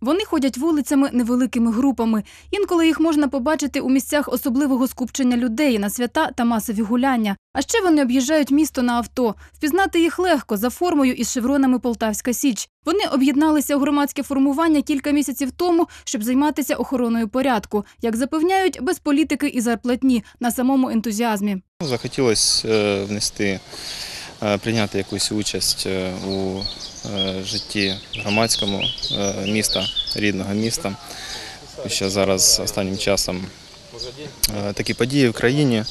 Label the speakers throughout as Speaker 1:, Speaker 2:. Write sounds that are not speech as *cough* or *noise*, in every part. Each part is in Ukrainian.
Speaker 1: Вони ходять вулицями невеликими групами. Інколи їх можна побачити у місцях особливого скупчення людей на свята та масові гуляння. А ще вони об'їжджають місто на авто. Впізнати їх легко за формою із шевронами Полтавська Січ. Вони об'єдналися у громадське формування кілька місяців тому, щоб займатися охороною порядку. Як запевняють, без політики і зарплатні на самому ентузіазмі.
Speaker 2: Захотілося е, внести, прийняти якусь участь е, у е, житті громадському е, міста, рідного міста. Ще зараз останнім часом е, такі події в країні.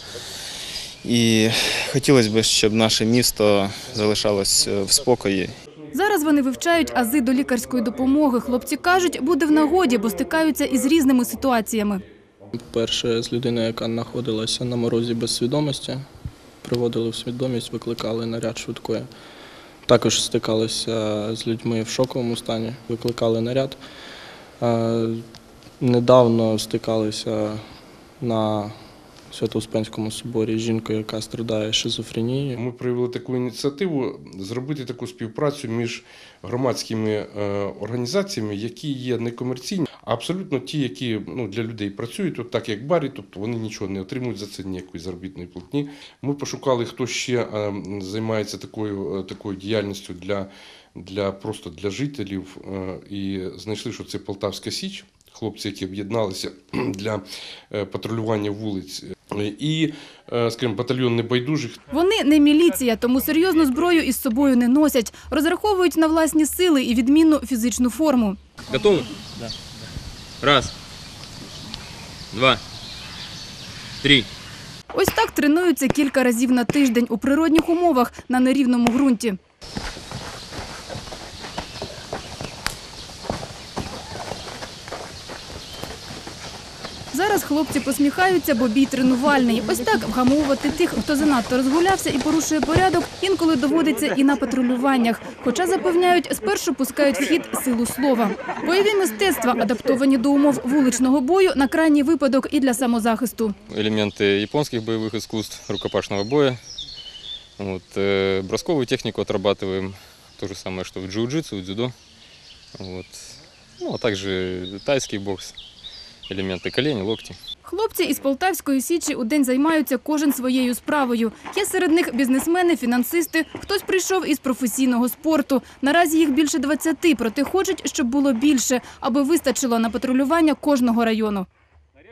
Speaker 2: І хотілося б, щоб наше місто залишалось е, в спокої
Speaker 1: Зараз вони вивчають ази до лікарської допомоги. Хлопці кажуть, буде в нагоді, бо стикаються із різними ситуаціями.
Speaker 3: Перше з людиною, яка знаходилася на морозі без свідомості, приводили в свідомість, викликали наряд швидкої. Також стикалися з людьми в шоковому стані, викликали наряд. Е, Недавно стикалися на Свято-Успенському соборі з жінкою, яка страдає шизофренією.
Speaker 4: Ми проявили таку ініціативу зробити таку співпрацю між громадськими е, організаціями, які є некомерційні, а абсолютно ті, які ну, для людей працюють, от так як барі, тобто вони нічого не отримують за це ніякої заробітної платні. Ми пошукали, хто ще е, займається такою, е, такою діяльністю для, для просто для жителів, і знайшли, що це Полтавська Січ. Хлопці, які об'єдналися *clears throat* для е, патрулювання вулиць, Е, і, е, скажімо, батальйон небайдужих
Speaker 1: Вони не міліція, тому серйозну зброю із собою не носять. Розраховують на власні сили і відмінну фізичну форму.
Speaker 5: Готовы? Да. Раз. Два. Три.
Speaker 1: Ось так тренуються кілька разів на тиждень у природних умовах на нерівному ґрунті. Зараз хлопці посміхаються, бо бій тренувальний. Ось так вгамовувати тих, хто занадто розгулявся і порушує порядок, інколи доводиться і на патрулюваннях. Хоча запевняють, спершу пускають в хід силу слова. Бойові мистецтва, адаптовані до умов вуличного бою, на крайній випадок і для самозахисту.
Speaker 6: элементы японских боевых искусств, рукопашного боя. Вот, э, бросковую технику отрабатываем, то же самое, что в джиу-джитсу, в дзюдо. Вот. Ну, а также тайский бокс, элементы колени, локті.
Speaker 1: Хлопці із Полтавської січі у день займаються кожен своєю справою. Є серед них бізнесмени, фінансисти, хтось прийшов із професійного спорту. Наразі їх більше 20, проте хочуть, щоб було більше, аби вистачило на патрулювання кожного району.